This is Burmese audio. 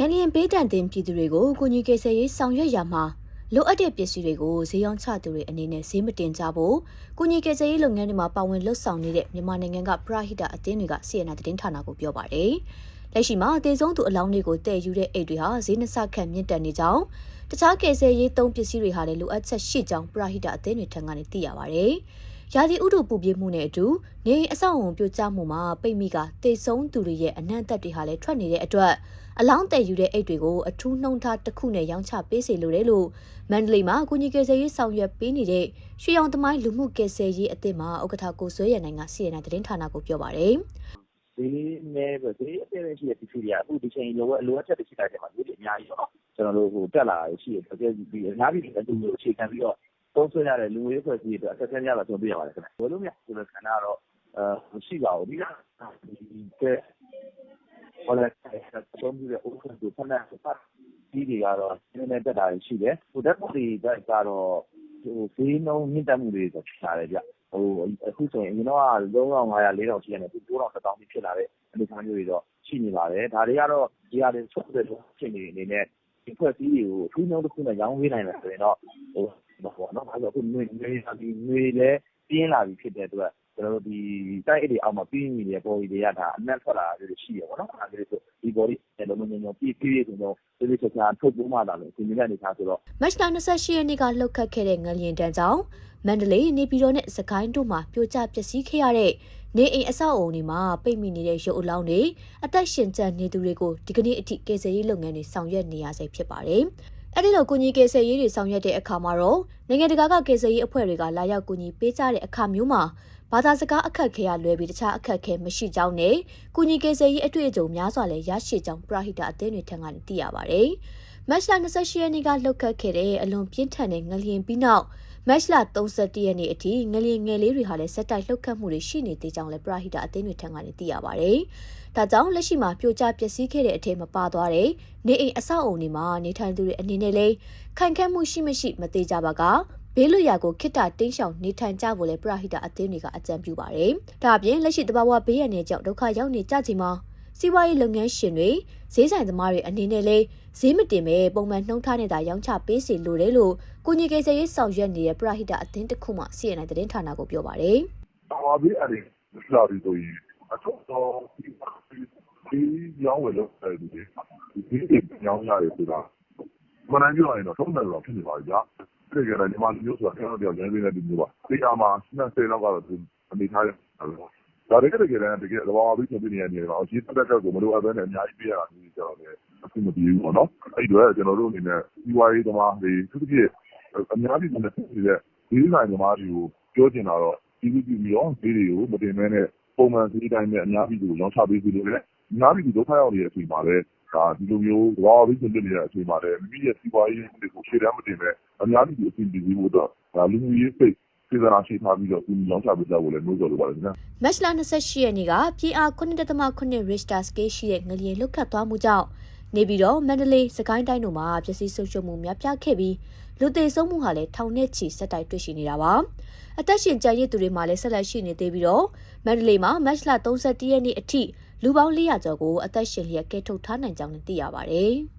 ငလျင်ဘေးတန်တင်ပြည်သူတွေကိုကုညီကေဆယ်ရေးဆောင်ရွက်ရမှာလိုအပ်တဲ့ပစ္စည်းတွေကိုဈေးရောင်းချသူတွေအနေနဲ့ဈေးမတင်ကြဖို့ကုညီကေဆယ်ရေးလုပ်ငန်းတွေမှာပါဝင်လှုပ်ဆောင်နေတဲ့မြန်မာနိုင်ငံကပရဟိတအသင်းတွေကစီယနာသတင်းဌာနကိုပြောပါတယ်။လက်ရှိမှာအသေးဆုံးသူအလောင်းတွေကိုတည်ယူတဲ့အိတ်တွေဟာဈေးနှစခန့်မြင့်တက်နေကြောင်းတခြားကေဆယ်ရေးသုံးပစ္စည်းတွေဟာလည်းလိုအပ်ချက်ရှိကြောင်းပရဟိတအသင်းတွေထံကနေသိရပါတယ်။ ရာသီဥတုပူပြင်းမှုနဲ့အတူနေအိမ်အဆောက်အုံပြိုကျမှုမှာပိတ်မိကတိတ်ဆုံးသူတွေရဲ့အနှံ့သက်တွေဟာလည်းထွက်နေတဲ့အတွက်အလောင်းတည်ယူတဲ့အိတ်တွေကိုအထူးနှုံထားတစ်ခုနဲ့ရောင်းချပေးစေလိုတယ်လို့မန္တလေးမှာကုညီကယ်ဆယ်ရေးဆောင်ရွက်ပေးနေတဲ့ရွှေရောင်သမိုင်းလူမှုကယ်ဆယ်ရေးအသင်းမှဥက္ကဋ္ဌကိုဆွေးရနိုင်ကစီရင်တဲ့သတင်းဌာနကိုပြောပါတယ်။ဈေးနဲ့ပဲဈေးအသေးလေးရှိတဲ့ပစ္စည်းတွေကအခုဒီချိန်လိုအလိုအပ်ချက်တွေရှိတဲ့ချိန်မှာဈေးတွေအများကြီးပေါ့နော်ကျွန်တော်တို့ဟိုတက်လာရရှိတယ်ဒီအများကြီးအတူတူအခြေခံပြီးတော့ သုံးဆွဲရတဲ့ လူငွေဖွဲ့စည်းအတွက် အခက်အခဲများတော့ကျွန်တော်ပြရပါတယ်ခင်ဗျ ဝယ်လို့မရဆိုတဲ့ခန္ဓာကတော့အဲမရှိပါဘူးဒီကဒီကဲဟောလဲသုံးပြီးတဲ့ဥက္ကဋ္ဌကိုဖက်နဲ့ဖတ်ဒီတွေကတော့ နည်းနည်းတက်တာရှိတယ်ဟိုဓာတ်ပုံတွေကတော့ဟိုဈေးနှုန်းမြင့်တက်မှုတွေဆိုရှားတယ်ဗျဟိုအခုဆိုရင် အရင်တော့3500 4000ရှိရတယ်အခု9000 1000ဖြစ်လာတဲ့ အနေအထားမျိုးတွေတော့ ရှိနေပါတယ် ဒါတွေကတော့ ဒီဟာတွေချုပ်တဲ့ဖြစ်နေအနေနဲ့ ဒီဖွဲ့စည်းတွေကို အထူးနှုန်းတစ်ခုနဲ့ ရောင်းပေးနိုင်တယ်ဆိုရင်တော့ဟို ပေါ့နော် ဘာလို့အခုငွေငွေဒီငွေလည်း ပြင်းလာပြီဖြစ်တဲ့အတွက် ကျွန်တော်တို့ ဒီတိုက်အိတ်တွေအောက်မှာပြင်းနေတဲ့ body တွေကဒါအနက်ထွက်လာတာတွေ ရှိရပေါ့နော် အဲဒါဆို ဒီ body လည်းလုံးလုံးညံ့ညံ့ပြည့်ပြည့်ဆိုတော့ဒီလိုချက်ချာ ထုတ်ပိုးမှလာလို့ဒီနေ့အနေထားဆိုတော့ မတ်လ28ရက်နေ့က လှုပ်ခတ်ခဲ့တဲ့ ငလျင်တန်းကြောင့် မန္တလေး နေပြည်တော်နဲ့စကိုင်းတို့မှာ ပြိုကျပျက်စီးခဲ့ရတဲ့ နေအိမ်အဆောက်အုံတွေမှာ ပိတ်မိနေတဲ့ ရုပ်အလောင်းတွေ အသက်ရှင်ကျန်နေသူတွေကို ဒီကနေ့အထိ ကယ်ဆယ်ရေးလုပ်ငန်းတွေ ဆောင်ရွက်နေရဆဲ ဖြစ်ပါတယ်။ အဲဒီလိုကူညီကယ်ဆယ်ရေးတွေဆောင်ရွက်တဲ့အခါမှာတော့နိုင်ငံတကာကကယ်ဆယ်ရေးအဖွဲ့တွေကလာရောက်ကူညီပေးကြတဲ့အခါမျိုးမှာဘာသာစကားအခက်ခဲရလွဲပြီးတခြားအခက်ခဲမရှိကြောင်းနဲ့ကုညီကေဆယ်ရေးအတွေ့အကြုံများစွာလည်းရရှိကြောင်းပရဟိတအသင်းတွေထံကနေသိရပါဗျ။မတ်လ28ရက်နေ့ကလှုပ်ခတ်ခဲ့တဲ့အလွန်ပြင်းထန်တဲ့ငလျင်ပြီးနောက် မတ်လ31ရက်နေ့အထိငလျင်ငယ်လေးတွေဟာလည်းစက်တိုက်လှုပ်ခတ်မှုတွေရှိနေသေးကြောင်းလည်းပရဟိတအသင်းတွေထံကနေသိရပါဗျ။ဒါကြောင့်လက်ရှိမှာပြိုကျပျက်စီးခဲ့တဲ့အထက်မပါသွားတဲ့နေအိမ်အဆောက်အုံတွေမှာနေထိုင်သူတွေအနေနဲ့လည်းခိုင်ခန့်မှုရှိမရှိမသေးကြပါကဘေးလွရာကိုခိတ္တတင်းရှောင်နေထိုင်ကြဖို့လဲပရဟိတအသင်းတွေကအကြံပြုပါတယ်။ဒါအပြင်လက်ရှိတဘာဝဘေးရန်တွေကြောင့်ဒုက္ခရောက်နေကြချိန်မှာ စီးပွားရေးလုပ်ငန်းရှင်တွေဈေးဆိုင်သမားတွေအနေနဲ့လဲဈေးမတင်ပဲပုံမှန်နှုံထားနေတာရောင်းချပေးစီလိုတယ်လို့ကိုညီကေဆယ်ရေးဆောင်ရွက်နေတဲ့ပရဟိတအသင်းတစ်ခုမှစီရင်တဲ့သတင်းဌာနကိုပြောပါတယ်။တော်ပါပြီအဲ့ဒီလာပြီးဆိုရင်အထုပ်တော့ဒီရောင်းဝယ်လုပ်တယ်ဒီဒီဒီရောင်းရတယ်ဆိုတာမနိုင်ပြောရင်တော့ထုံးတယ်တော့ဖြစ်နေပါပြီဗျာတကယ်တော့ညီမမျိုးဆိုတာကျွန်တော်တို့ရောင်းပေးတဲ့ဒီမျိုးပါတရားမှာ20လောက်ကတော့အနေထားရတယ် ဒါတကယ်တကယ်တကယ်သဘာဝပြီးပြင်ပြနေရနေတော့အကြီးတက်တက်ကို မလိုအပ်ဘဲနဲ့ အများကြီးပြရတာမျိုးကျွန်တော်လည်းအခုမပြေဘူးပေါ့နော် အဲ့ဒီတော့ကျွန်တော်တို့အနေနဲ့ဒီဝါရေးသမားတွေသူတို့ပြအများကြီးနဲ့ဖြစ်နေတဲ့ဒီဆိုင်သမားတွေကို ပြောချင်တာတော့ဒီလိုပြီးရောဈေးတွေကို မတင်မဲနဲ့ ပုံမှန်ဈေးတိုင်းနဲ့အများကြီးကို ရောင်းချပေးစီလို့လည်းအများကြီးဒုက္ခရောက်နေတဲ့အချိန်မှာလည်းဒါဒီလိုမျိုး သဘာဝပြီးပြင်ပြနေတဲ့အချိန်မှာလည်း မိမိရဲ့ စီးပွားရေးတွေကို ရှေ့တန်းမတင်ပဲအများကြီးအဆင်ပြေပြီးဖို့တော့ဒါလူမှုရေးစိတ် စေတနာရှိထားပြီးတော့ဒီလောင်းချပေးကြဖို့လည်းနှိုးဆော်လိုပါတယ်ခင်ဗျာမတ်လ28ရက်နေ့ကပြည်အား9.9 Richter scale ရှိတဲ့ငလျင်လှုပ်ခတ်သွားမှုကြောင့်နေပြီးတော့မန္တလေးစကိုင်းတိုင်းတို့မှာပျက်စီးဆုံးရှုံးမှုများပြားခဲ့ပြီးလူသေးဆုံးမှုဟာလည်းထောင်နဲ့ချီဆက်တိုက်တွေ့ရှိနေတာပါအသက်ရှင်ကြရည်သူတွေမှာလည်းဆက်လက်ရှိနေသေးပြီးတော့မန္တလေးမှာမတ်လ31ရက်နေ့အထိလူပေါင်း400ကျော်ကိုအသက်ရှင်လျက်ကဲထုတ်ထားနိုင်ကြောင်းသိရပါတယ်။